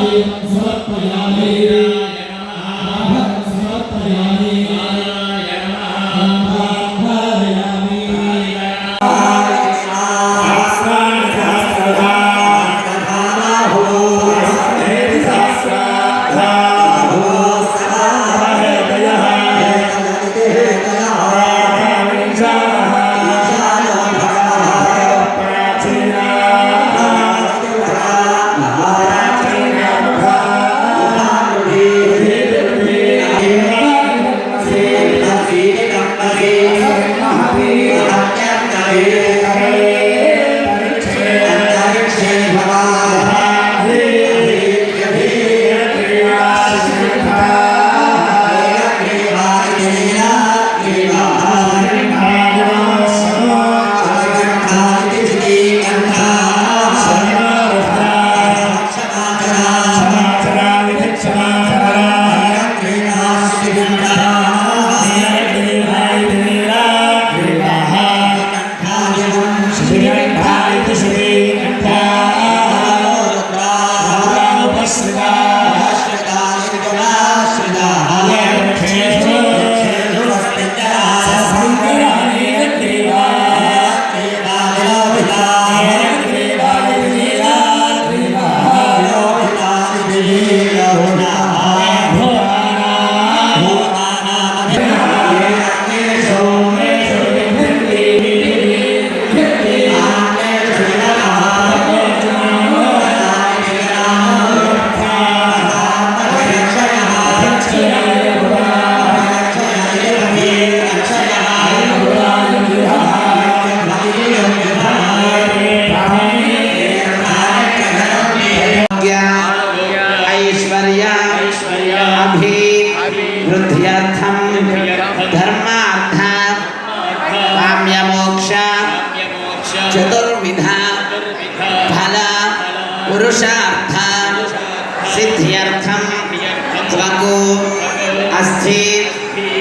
عليهم صدق علينا చతుర్విధ ఫల పురుషార్థ సిద్ధ్యర్థం త్వకు అస్థి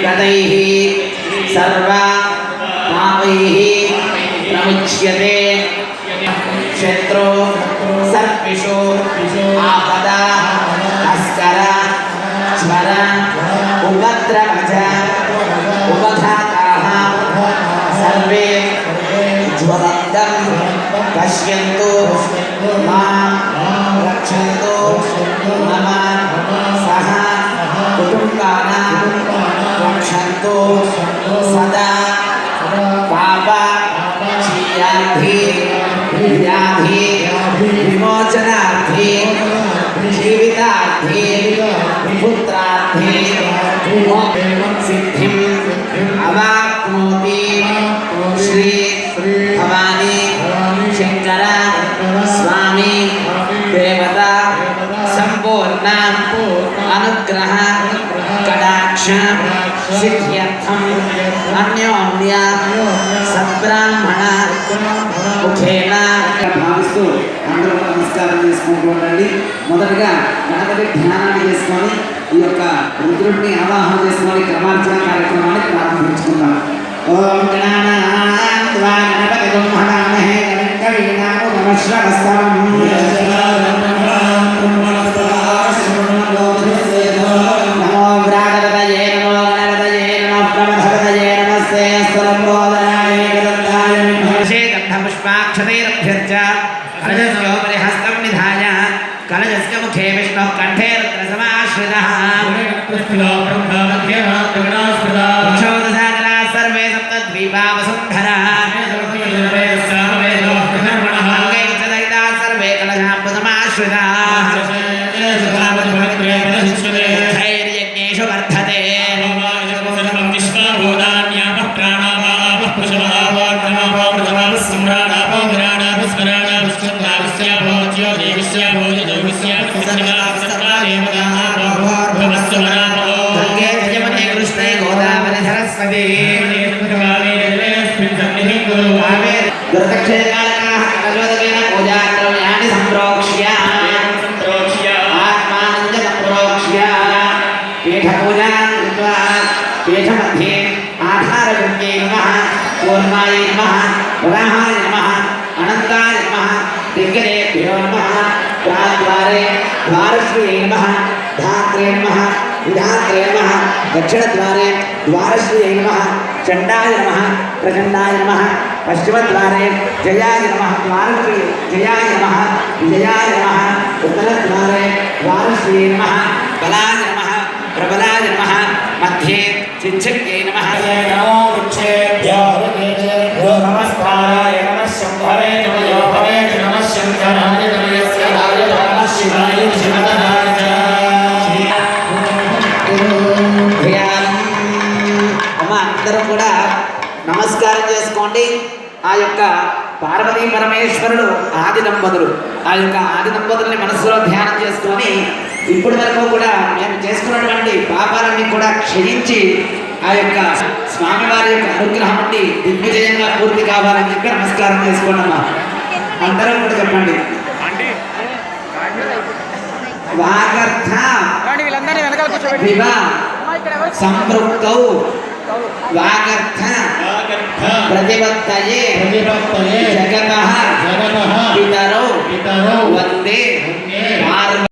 గతై సర్వ భావై ప్రముచ్యతే శత్రు సర్పిషు ఆపద అస్కర జ్వర ఉపద్రవజ ज्वलन्तं पश्यन्तु मां रक्षन्तु मम सह कुटुम्बानां रक्षन्तु सदा पाप क्षीयार्थी व्याधि विमोचनार्थी जीवितार्थी पुत्रार्थी सिद्धिम् కారుణ్యాలు సద్బ్రాహ్మణ ముఖేన భావిస్తూ అందరూ నమస్కారం చేసుకుంటూ ఉండండి మొదటగా గణపతి ధ్యానాన్ని చేసుకొని ఈ యొక్క రుద్రుడిని ఆవాహన చేసుకొని క్రమార్చన కార్యక్రమాన్ని ప్రారంభించుకుందాం. ఓం గణానా గణపతి బ్రహ్మణామహే पुष्पाक्षतैरभ्यर्च कलजस्योपरिहस्तं निधाय कलजस्य मुखे विष्णुः कण्ठे रत्रसमाश्रितः गुरुदक्षिणकालकाः कल्वदकेन पूजाद्रव्याणि सम्प्रोक्ष्य सम्प्रोक्ष्य आत्मानं च सम्प्रोक्ष्य पीठपूजां कृत्वा पीठमध्ये आधारगुण्ये नमः पूर्णाय नमः वराहाय नमः अनन्ताय नमः तिङ्गलेभ्यो नमः प्राद्वारे द्वारश्रिये नमः धात्रे नमः विधात्रे नमः दक्षिण द्वारे द्वारश्रियै नमः चंडाय नमः प्रचंडाय नमः पश्चिम द्वारे जयाय नमः, द्वारश्री जयाय नमः, विजयाय नमः उत्तर द्वारे द्वारश्रियै नमः, बलाय नमः, प्रबलाय नमः, मध्ये चिच्छक्यै नमः। नमो वृक्षेभ्यो नमस्काराय नमः शम्भरे नमः शङ्कराय नमः शिवाय शिवतः నమస్కారం చేసుకోండి. ఆ యొక్క పార్వతీ పరమేశ్వరుడు ఆది దంపతులు. ఆ యొక్క ఆది దంపతుల్ని మనసులో ధ్యానం చేసుకొని ఇప్పటి వరకు కూడా మేము చేసుకున్నటువంటి పాపాలన్నీ కూడా క్షయించి ఆ యొక్క స్వామివారి యొక్క అనుగ్రహం నుండి దిగ్విజయంగా పూర్తి కావాలని చెప్పి నమస్కారం చేసుకోండి అమ్మా. అందరూ కూడా చెప్పండి. వాగర్థ సంపృక్తౌ వాగర్థ. ప్రతిపత్తయే జగతః. జగతః. పితరౌ పితరౌ వందే.